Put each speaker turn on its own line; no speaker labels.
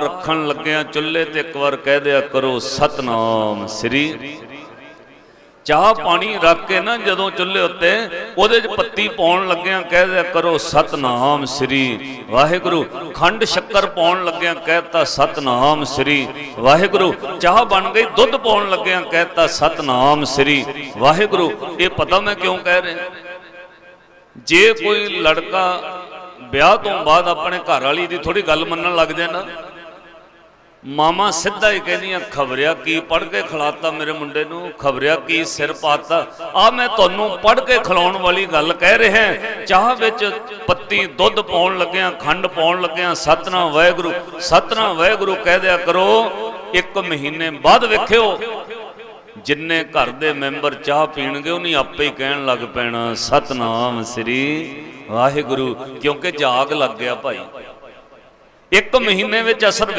ਰੱਖਣ ਲੱਗਿਆ ਚੁੱਲ੍ਹੇ ਤੇ ਇੱਕ ਵਾਰ ਕਹਿ ਦਿਆ ਕਰੋ, ਸਤਨਾਮ ਸ੍ਰੀ। ਚਾਹ ਪਾਣੀ ਰੱਖ ਕੇ ਨਾ ਜਦੋਂ ਚੁੱਲ੍ਹੇ ਉੱਤੇ ਉਹਦੇ 'ਚ ਪੱਤੀ ਪਾਉਣ ਲੱਗਿਆਂ ਕਹਿ ਦਿਆ ਕਰੋ, ਸਤਨਾਮ ਸ੍ਰੀ। ਵਾਹਿਗੁਰੂ, ਖੰਡ ਸ਼ੱਕਰ ਪਾਉਣ ਲੱਗਿਆਂ ਕਹਿਤਾ, ਸਤਨਾਮ ਸ੍ਰੀ। ਵਾਹਿਗੁਰੂ, ਚਾਹ ਬਣ ਗਈ, ਦੁੱਧ ਪਾਉਣ ਲੱਗਿਆਂ ਕਹਿਤਾ, ਸਤਨਾਮ ਸ੍ਰੀ। ਵਾਹਿਗੁਰੂ, ਇਹ ਪਤਾ ਮੈਂ ਕਿਉਂ ਕਹਿ ਰਿਹਾ? ਜੇ ਕੋਈ ਲੜਕਾ ਵਿਆਹ ਤੋਂ ਬਾਅਦ ਆਪਣੇ ਘਰ ਵਾਲੀ ਦੀ ਥੋੜੀ ਗੱਲ ਮੰਨਣ ਲੱਗ ਜਾਏ ਨਾ ਮਾਮਾ ਸਿੱਧਾ ਹੀ ਕਹਿੰਦੀਆਂ, ਖਬਰਿਆ ਕੀ ਪੜ ਕੇ ਖਿਲਾਤਾ ਮੇਰੇ ਮੁੰਡੇ ਨੂੰ? ਖਬਰਿਆ ਕੀ ਸਿਰ ਪਾਤਾ? ਆ ਮੈਂ ਤੁਹਾਨੂੰ ਪੜ ਕੇ ਖਿਲਾਉਣ ਵਾਲੀ ਗੱਲ ਕਹਿ ਰਿਹਾ ਚਾਹ ਵਿੱਚ ਪੱਤੀ ਦੁੱਧ ਪਾਉਣ ਲੱਗਿਆਂ, ਖੰਡ ਪਾਉਣ ਲੱਗਿਆਂ, ਸਤਨਾਮ ਵਾਹਿਗੁਰੂ ਸਤਨਾਮ ਵਾਹਿਗੁਰੂ ਕਹਿ ਦਿਆ ਕਰੋ, ਇੱਕ ਮਹੀਨੇ ਬਾਅਦ ਵੇਖਿਓ, ਜਿੰਨੇ ਘਰ ਦੇ ਮੈਂਬਰ ਚਾਹ ਪੀਣਗੇ, ਉਹਨੇ ਆਪੇ ਹੀ ਕਹਿਣ ਲੱਗ ਪੈਣਾ, ਸਤਨਾਮ ਸ੍ਰੀ ਵਾਹਿਗੁਰੂ, ਕਿਉਂਕਿ ਜਾਗ ਲੱਗ ਗਿਆ ਭਾਈ। ਇੱਕ ਮਹੀਨੇ ਵਿੱਚ ਅਸਰ